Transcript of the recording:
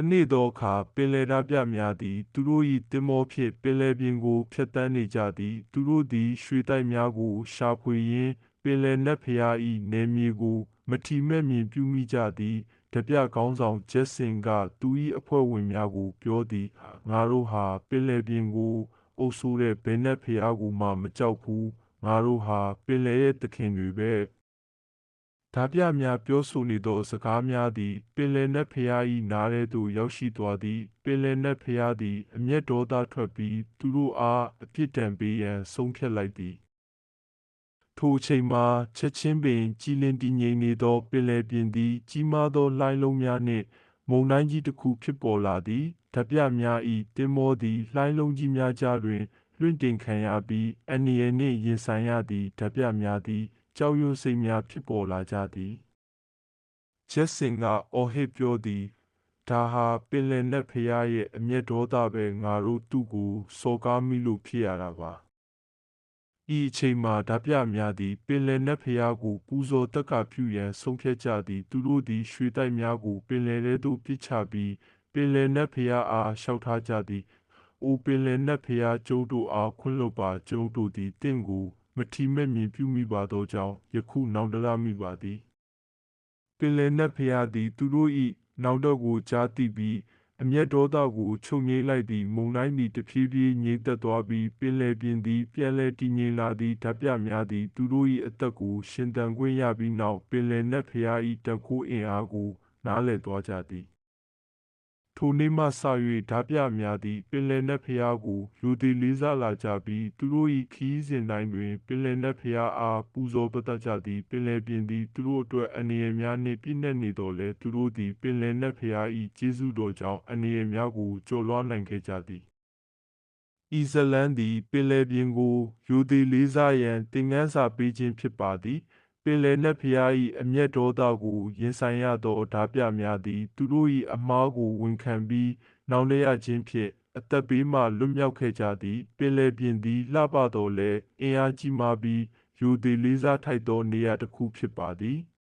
တနေ့သောအခါပင်လယ်သားပြများသည် သူတို့၏တင်မောဖြင့်ပင်လယ်ပြင်ကိုဖျက်ဆီးနေကြသည် သူတို့သည် ရွှေတိုက်များကို ရှာဖွေရင်းပင်လယ်နက်ဖျား၏နေမြေကို မထီမဲ့မြင်ပြုမိကြသည်တပြကောင်းဆောင်ဂျက်ဆင်က သူ၏အဖွဲ့ဝင်များကို ပြောသည်ငါတို့ဟာပင်လယ်ပြင်ကိုအုပ်ဆိုးတဲ့ဘယ်နက်ဖျားကိုမှမကြောက်ဘူးငါတို့ဟာပင်လယ်ရဲ့သခင်တွေပဲ ဓာပြများပြောဆိုနေသောစကားများသည်ပင်လယ်နက်ဖျား၏နားထဲသို့ရောက်ရှိသွားသည်ပင်လယ်နက်ဖျားသည်အမျက်ဒေါသထွက်ပြီးသူတို့အားအပြစ်ဒဏ်ပေးရန်ဆုံးဖြတ်လိုက်သည်ထိုအချိန်မှာချက်ချင်းပင်ကြည်လင်တည်ငြိမ်နေသောပင်လယ်ပြင်သည် ကြီးမားသောလှိုင်းလုံးများနှင့်မုန်တိုင်းကြီးတစ်ခုဖြစ်ပေါ်လာသည်ဓာပြများ၏တင်မောသည်လှိုင်းလုံးကြီးများကြားတွင်လွင့်တင်ခံရပြီးအန္တရာယ်နှင့်ရင်ဆိုင်ရသည့်ဓာပြများသည် ကြောက်ရွံ့စိတ်များဖြစ်ပေါ်လာကြသည်ဂျက်ဆင်ကအော်ဟစ်ပြောသည်ဒါဟာပင်လယ်နက်ဖျားရဲ့အမျက်ဒေါသပဲငါတို့သူ့ကိုစော်ကားမိလို့ဖြစ်ရတာပါဤအချိန်မှာဓာပြများသည်ပင်လယ်နက်ဖျားကိုပူဇော်တက်ကပြုရန်ဆုံးဖြတ်ကြသည်သူတို့သည်ရွှေတိုက်များကိုပင်လယ်ထဲသို့ပစ်ချပြီးပင်လယ်နက်ဖျားအားလျှောက်ထားကြသည်။အိုပင်လယ်နက်ဖျားကျုံတို့အားခွင့်လွတ်ပါကျုံတို့သည်တင့်ကို မထီမဲ့မြင်ပြုမိပါသောကြောင့်ယခုနောင်တရမိပါသည်။ပင်လယ်နက်ဖျားသည် သူတို့၏နောက်တော့ကိုကြားသိပြီးအမျက်ဒေါသကိုချုပ်ငြိမ်းလိုက်သည့်မုန်တိုင်းသည်တဖြည်းဖြည်းငြိမ်သက်သွားပြီးပင်လယ်ပြင်သည်ပြန်လည်တည်ငြိမ်လာသည့်ဓာတ်ပြများသည်သူတို့၏အသက်ကိုရှင်သန်ခွင့်ရပြီးနောက်ပင်လယ်နက်ဖျား၏တကူအင်အားကိုနားလည်သွားကြသည် ထိုနေ့မှစ၍ဓာပြများသည်ပင်လယ်နက်ဖျားကိုလူသည်လေးစားလာကြပြီးသူတို့၏ခီးစဉ်တိုင်းတွင်ပင်လယ်နက်ဖျားအားပူဇော်ပတတ်ကြသည်ပင်လယ်ပြင်သည်သူတို့အတွက်အနေရများနှင့်ပြည့်နှက်နေတော်လဲသူတို့သည်ပင်လယ်နက်ဖျား၏ကျေးဇူးတော်ကြောင့်အနေရများကိုကျော်လွှားနိုင်ခဲ့ကြသည်ဤဇလန်သည်ပင်လယ်ပြင်ကိုယူသည်လေးစားရန်တင်ငန်းစာပေးခြင်းဖြစ်ပါသည်ပ င်လယ်နက်ဖျား၏အမျက်ဒေါသကိုရင်ဆိုင်ရသောဓာပြများသည် သူတို့၏အမားကိုဝန်ခံပြီးနောင်တရခြင်းဖြင့်အသက်ဘေးမှလွတ်မြောက်ခဲ့ကြသည် ပင်လယ်ပြင်သည်လှပတော်လဲအင်အားကြီးမားပြီးယူသည်လေးစားထိုက်သောနေရာတစ်ခုဖြစ်ပါသည်။